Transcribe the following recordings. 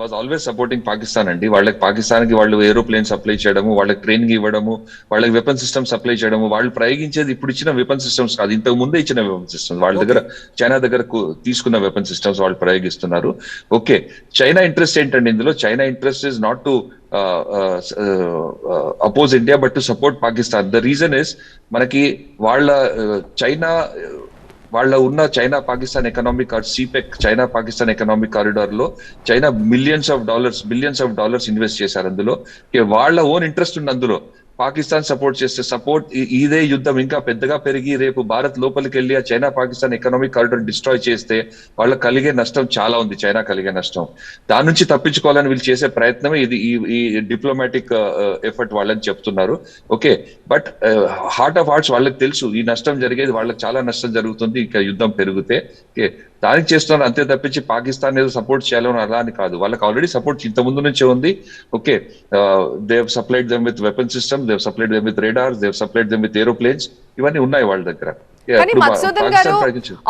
Was always supporting Pakistan అండి. వాళ్ళకి పాకిస్తాన్కి వాళ్ళు ఏరోప్లేన్ సప్లై చేయడము వాళ్ళకి ట్రైనింగ్ ఇవ్వడము వాళ్ళకి వెపన్ సిస్టమ్ సప్లై చేయడము వాళ్ళు ప్రయోగించేది ఇప్పుడు ఇచ్చిన వెపన్ సిస్టమ్స్ కాదు. ఇంతకు ముందే ఇచ్చిన వెపన్ సిస్టమ్స్ వాళ్ళ దగ్గర చైనా దగ్గర తీసుకున్న వెపన్ సిస్టమ్స్ వాళ్ళు ప్రయోగిస్తున్నారు. ఓకే. చైనా ఇంట్రెస్ట్ ఏంటండి ఇందులో? China interest is not to oppose India but to support Pakistan the reason is మనకి వాళ్ళ చైనా వాళ్ళ ఉన్న China Pakistan economic CPEC China Pakistan economic కారిడార్లో China millions of dollars billions of dollars invest చేశారు అందులో. వాళ్ళ own interest ఉంది అందులో Pakistan support చేస్తే సపోర్ట్ ఇదే యుద్ధం ఇంకా పెద్దగా పెరిగి రేపు భారత్ లోపలికి వెళ్ళి ఆ China Pakistan economic corridor destroy చేస్తే వాళ్ళకి కలిగే నష్టం చాలా ఉంది చైనా కలిగే నష్టం. దాని నుంచి తప్పించుకోవాలని వీళ్ళు చేసే ప్రయత్నమే ఇది ఈ ఈ డిప్లొమాటిక్ ఎఫర్ట్ uh, వాళ్ళని చెప్తున్నారు. Okay but heart of hearts వాళ్ళకి తెలుసు ఈ నష్టం జరిగేది వాళ్ళకి చాలా నష్టం జరుగుతుంది ఇంకా యుద్ధం పెరిగితే. దానికి చేస్తున్నారు అంతే తప్పించి పాకిస్తాన్ ఏదో సపోర్ట్ చేయాలని అలా అని కాదు. వాళ్ళకి ఆల్రెడీ సపోర్ట్ ఇంత ముందు నుంచే ఉంది. Okay they supplied them with weapon system they supplied them with radars they supplied them with aeroplanes ఇవన్నీ ఉన్నాయి వాళ్ళ దగ్గర. కానీ మధుసూదన్ గారు.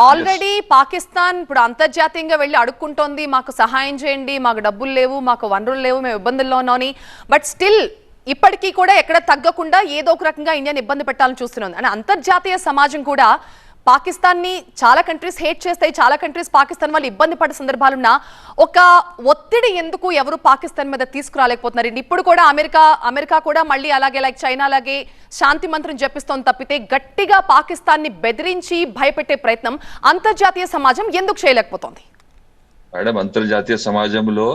ఆల్రెడీ పాకిస్తాన్ ఇప్పుడు అంతర్జాతీయంగా వెళ్ళి అడుక్కుంటోంది మాకు సహాయం చేయండి మాకు డబ్బులు లేవు మాకు వనరులు లేవు మేము ఇబ్బందుల్లో ఉన్నామని బట్ స్టిల్ ఇప్పటికీ కూడా ఎక్కడ తగ్గకుండా ఏదో ఒక రకంగా ఇండియాని ఇబ్బంది పెట్టాలని చూస్తున్నాం. అని అంతర్జాతీయ సమాజం కూడా పాకిస్తాన్ని చాలా కంట్రీస్ హేట్ చేస్తాయి చాలా కంట్రీస్ పాకిస్తాన్ వాళ్ళు ఇబ్బంది పడే సందర్భాలున్నా ఒక ఒత్తిడి ఎందుకు ఎవరు పాకిస్తాన్ మీద తీసుకురాలేకపోతున్నారండి? ఇప్పుడు కూడా అమెరికా అమెరికా కూడా మళ్ళీ అలాగే లైక్ చైనా అలాగే శాంతి మంత్రం జపిస్తోంది తప్పితే గట్టిగా పాకిస్తాన్ని బెదిరించి భయపెట్టే ప్రయత్నం అంతర్జాతీయ సమాజం ఎందుకు చేయలేకపోతోంది? మేడం అంతర్జాతీయ సమాజంలో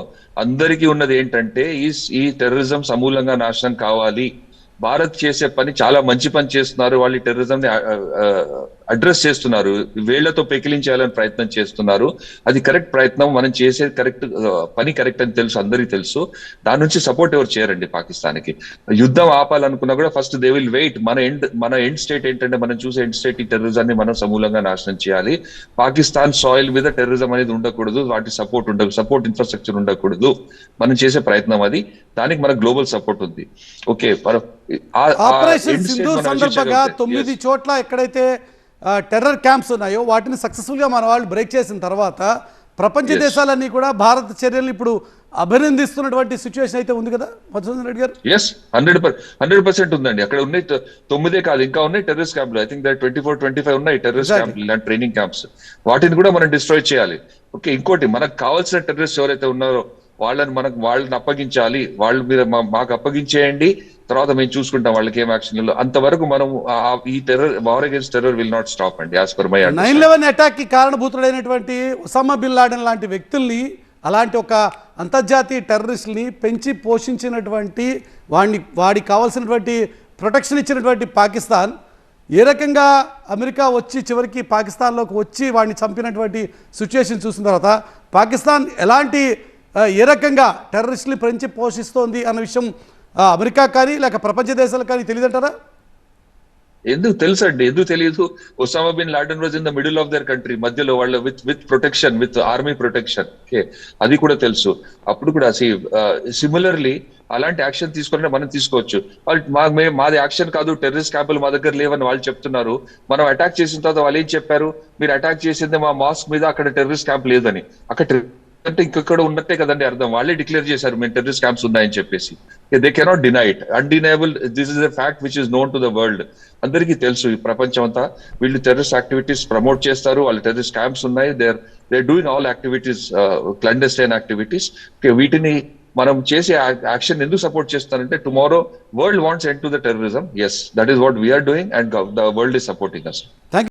అందరికీ ఉన్నది ఏంటంటే ఈ ఈ టెర్రరిజం సమూలంగా నాశనం కావాలి. భారత్ చేసే పని చాలా మంచి పని చేస్తున్నారు. వాళ్ళు టెర్రరిజం ని అడ్రస్ చేస్తున్నారు. వేళ్ళతో పెకిలించాలని ప్రయత్నం చేస్తున్నారు. అది కరెక్ట్ ప్రయత్నం మనం చేసే కరెక్ట్ పని కరెక్ట్ అని తెలుసు అందరికీ తెలుసు. దాని నుంచి సపోర్ట్ ఎవరు చేయరండి పాకిస్తాన్కి యుద్ధం ఆపాలనుకున్నా కూడా ఫస్ట్ దే విల్ వెయిట్ మన ఎండ్ మన ఎండ్ స్టేట్ ఏంటంటే మనం చూసే ఎండ్ స్టేట్ ఈ టెర్రరిజాన్ని మనం సమూలంగా నాశనం చేయాలి. పాకిస్తాన్ సాయిల్ మీద టెర్రరిజం అనేది ఉండకూడదు. వాటి సపోర్ట్ ఉండదు సపోర్ట్ ఇన్ఫ్రాస్ట్రక్చర్ ఉండకూడదు. మనం చేసే ప్రయత్నం అది. దానికి మన గ్లోబల్ సపోర్ట్ ఉంది. ఓకే ఆపరేషన్ సింధు సందర్భంగా తొమ్మిది. చోట్ల ఎక్కడైతే టెర్రర్ క్యాంప్స్ ఉన్నాయో వాటిని సక్సెస్ఫుల్గా మన వాళ్ళు బ్రేక్ చేసిన తర్వాత ప్రపంచ. దేశాలన్నీ కూడా భారత చర్యలు ఇప్పుడు అభినందిస్తున్నటువంటి సిచ్యువేషన్ అయితే ఉంది కదా మధుసూదన్ రెడ్డి గారు? ఎస్ హండ్రెడ్ హండ్రెడ్ పర్సెంట్ ఉందండి. అక్కడ ఉన్నాయి తొమ్మిదే కాదు ఇంకా ఉన్నాయి టెర్రరిస్ట్ క్యాంపులు I think that twenty four twenty five ఉన్నాయి టెర్రరిస్ట్ Exactly. క్యాంపులు ఇలాంటి ట్రైనింగ్ క్యాంప్స్ వాటిని కూడా మనం డిస్ట్రాయ్ చేయాలి. ఓకే ఇంకోటి మనకు కావాల్సిన టెర్రరిస్ట్ ఎవరైతే ఉన్నారో వాళ్ళని మనకు వాళ్ళని అప్పగించాలి. వాళ్ళు మీరు మా- మాకు అప్పగించేయండి. తర్వాత మేము చూసుకుంటాం వాళ్ళకి ఏం యాక్షన్ అంతవరకు మనం ఈ terror war against terror will not stop అండి as per my nine eleven అటాక్కి కారణభూతుడైనటువంటి ఉసామా బిన్ లాడెన్ లాంటి వ్యక్తుల్ని అలాంటి ఒక అంతర్జాతీయ టెర్రరిస్ట్ని పెంచి పోషించినటువంటి వాడిని వాడికి కావాల్సినటువంటి ప్రొటెక్షన్ ఇచ్చినటువంటి పాకిస్తాన్ ఏ రకంగా అమెరికా వచ్చి చివరికి పాకిస్తాన్లోకి వచ్చి వాడిని చంపినటువంటి సిచ్యువేషన్ చూసిన తర్వాత పాకిస్తాన్ ఎలాంటి ఏ రకంగా టెర్రరిస్ట్ని పెంచి పోషిస్తోంది అన్న విషయం అమెరికా కానీ లేక ప్రపంచ దేశాలు కానీ తెలియదంటారా? ఎందుకు తెలుసు అండి ఎందుకు తెలియదు? ఒసామా బిన్ లాడెన్ రోజు in the middle of their country మధ్యలో వాళ్ళ with with protection with army protection. Okay అది కూడా తెలుసు. అప్పుడు కూడా సిమిలర్లీ అలాంటి యాక్షన్ తీసుకుంటే మనం తీసుకోవచ్చు. వాళ్ళు మా మేము మాది యాక్షన్ కాదు టెర్రరిస్ట్ క్యాంపులు మా దగ్గర లేవని వాళ్ళు చెప్తున్నారు. మనం అటాక్ చేసిన తర్వాత వాళ్ళు ఏం చెప్పారు? మీరు అటాక్ చేసింది మా మాస్క్ మీద అక్కడ టెర్రరిస్ట్ క్యాంప్ లేదని. అక్కడ అంటే ఇంకొక్కడ ఉన్నట్టే కదండి అర్థం. వాళ్ళే డిక్లేర్ చేశారు మేము టెర్రరిస్ట్ క్యాంప్స్ ఉన్నాయని చెప్పేసి. They cannot deny it undeniable this is a fact which is known to the world అందరికీ తెలుసు ఈ ప్రపంచం అంతా వీళ్ళు టెర్రరిస్ట్ యాక్టివిటీస్ ప్రమోట్ చేస్తారు. వాళ్ళు టెర్రరిస్ట్ క్యాంప్స్ ఉన్నాయి. There they doing all activities clandestine activities వీటిని మనం చేసే యాక్షన్ ఎందుకు సపోర్ట్ చేస్తారంటే tomorrow world wants end to the terrorism yes that is what we are doing and the world is supporting us thank